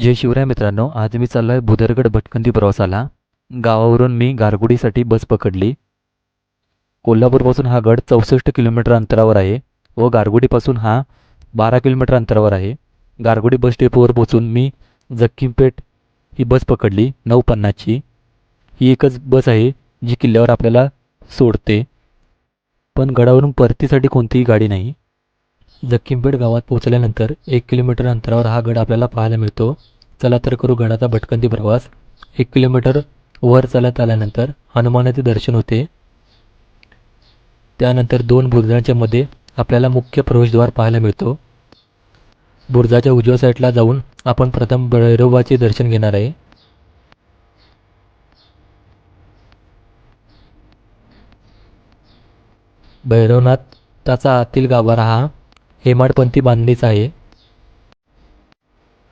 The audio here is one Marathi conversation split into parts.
जय शिवराय मित्रांनो आज मी चाललो आहे भुदरगड भटकंती प्रवासाला. गावावरून मी गारगुडीसाठी बस पकडली. कोल्हापूरपासून हा गड चौसष्ट किलोमीटर अंतरावर आहे व गारगुडीपासून हा बारा किलोमीटर अंतरावर आहे. गारगुडी बस डेपोवर पोचून मी जक्कीमपेठ ही बस पकडली नऊ पन्नासची. ही एकच बस आहे जी किल्ल्यावर आपल्याला सोडते. पण गडावरून परतीसाठी कोणतीही गाडी नाही. जक्कीमपेठ गावात पोहोचल्यानंतर एक किलोमीटर अंतरावर हा गड आपल्याला पाहायला मिळतो. चला तर करू गडाचा भटकंती प्रवास. एक किलोमीटर वर चालत आल्यानंतर हनुमानाचे दर्शन होते. त्यानंतर दोन बुरुजांच्या मध्ये आपल्याला मुख्य प्रवेशद्वार पाहायला मिळतो. बुरुजाच्या उजव्या साईडला जाऊन आपण प्रथम भैरोबाचे दर्शन घेणार आहे. भैरवनाथाचा आतील गाभारा हा हेमाडपंथी बांधणीच आहे.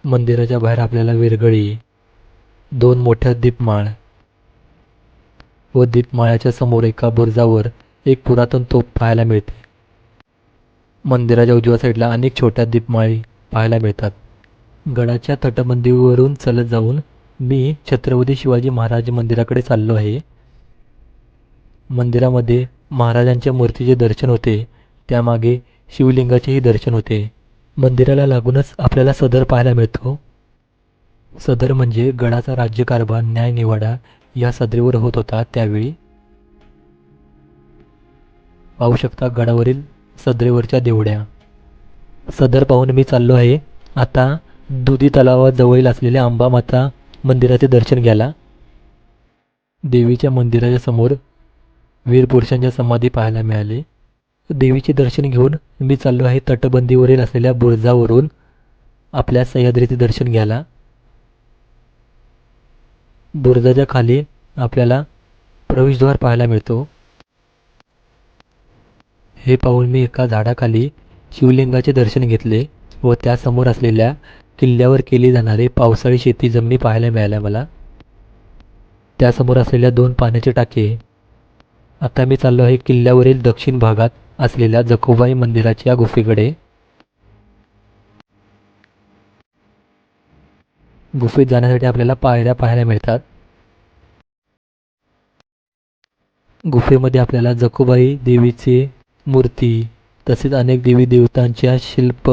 मंदिराच्या बाहेर आपल्याला विरगळी दोन मोठ्या दीपमाळ व दीपमाळ्याच्या समोर एका बुरुजावर एक पुरातन तोफ पाहायला मिळते. मंदिराच्या उजव्या साईडला अनेक छोट्या दीपमाळी पाहायला मिळतात. गडाच्या तटबंदीवरून चालत जाऊन मी छत्रपती शिवाजी महाराज मंदिराकडे चाललो आहे. मंदिरामध्ये महाराजांच्या मूर्तीचे दर्शन होते. त्यामागे शिवलिंगाचेही दर्शन होते. मंदिराला लागूनच आपल्याला सदर पाहायला मिळतो. सदर म्हणजे गडाचा राज्यकारभार न्यायनिवाडा या सदरीवर होत होता त्यावेळी. पाहू शकता गडावरील सदरेवरच्या देवड्या. सदर पाहून मी चाललो आहे. आता दुधी तलावाजवळील असलेल्या अंबामाता मंदिराचे दर्शन घ्यायला. देवीच्या मंदिराच्या समोर वीरपुरुषांच्या समाधी पाहायला मिळाली. देवीचे दर्शन घेऊन मी चाललो आहे तटबंदीवरील असलेल्या बुरुजावरून आपल्या सह्याद्रीचे दर्शन घ्यायला. बुरुजाच्या खाली आपल्याला प्रवेशद्वार पाहायला मिळतो. हे पाहून मी एका झाडाखाली शिवलिंगाचे दर्शन घेतले व त्यासमोर असलेल्या किल्ल्यावर केली जाणारी पावसाळी शेती जमिनी पाहायला मिळाल्या मला. त्यासमोर असलेल्या दोन पाण्याचे टाके आता मी चाललो आहे किल्ल्यावरील दक्षिण भागात असलेल्या जकोबाई मंदिराच्या गुफेकडे. गुफेत जाण्यासाठी आपल्याला पायऱ्या पाहायला मिळतात. गुफेमध्ये आपल्याला जकोबाई देवीची मूर्ती तसेच अनेक देवी देवतांच्या शिल्प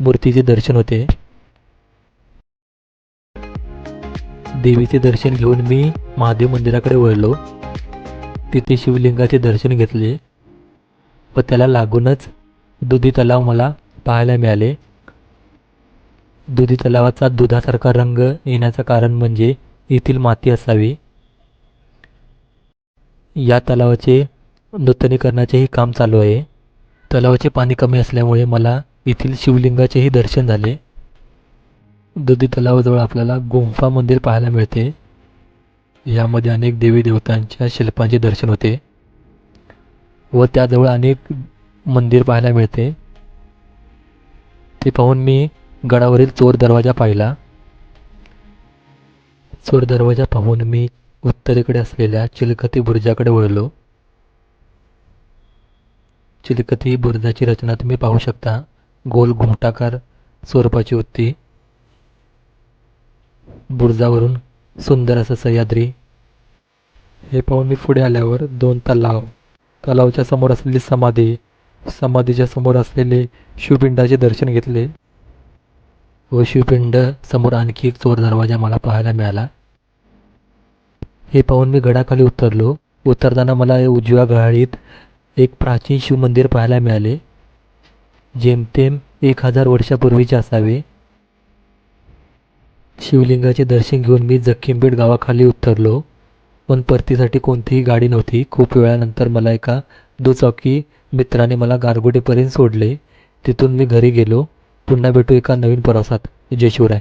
मूर्तीचे दर्शन होते. देवीचे दर्शन घेऊन मी महादेव मंदिराकडे वळलो. तिथे शिवलिंगाचे दर्शन घेतले. व त्याला लागूनच दुधी तलाव मला पाहायला मिळाले. दुधी तलावाचा दुधासारखा रंग येण्याचं कारण म्हणजे येथील माती असावी. या तलावाचे नूतनीकरणाचेही काम चालू आहे. तलावाचे पाणी कमी असल्यामुळे मला येथील शिवलिंगाचेही दर्शन झाले. दुधी तलावाजवळ आपल्याला गुंफा मंदिर पाहायला मिळते. यामध्ये अनेक देवी देवतांच्या शिल्पांचे दर्शन होते व त्याजवळ अनेक मंदिर पाहायला मिळते. ते पाहून मी गडावरील चोर दरवाजा पाहिला. चोर दरवाजा पाहून मी उत्तरेकडे असलेल्या चिलखती बुरुजाकडे वळलो. चिलखती बुरुजाची रचना तुम्ही पाहू शकता. गोल घुमटाकार स्वरूपाची होती. बुरुजावरून सुंदर असं सह्याद्री. हे पाहून मी पुढे आल्यावर दोन तलाव. तलावाच्या समोर असलेली समाधी समाधीच्या समोर असलेले शिवपिंडाचे दर्शन घेतले. व शिवपिंड समोर आणखी एक चोर दरवाजा मला पाहायला मिळाला. हे पाहून मी गडाखाली उतरलो. उतरताना मला उजव्या गाळीत एक प्राचीन शिवमंदिर पाहायला मिळाले. जेमतेम एक हजार वर्षापूर्वीचे असावे. शिवलिंगाचे दर्शन घेऊन मी जखीमबेट गावाखाली उतरलो पण परतीसाठी कोणतीही गाडी नव्हती. खूप वेळानंतर मला एका दुचाकी मित्राने मला गारगोटीपर्यंत सोडले. तिथून मी घरी गेलो. पुन्हा भेटू एका नवीन प्रवासात. जय शिवराय.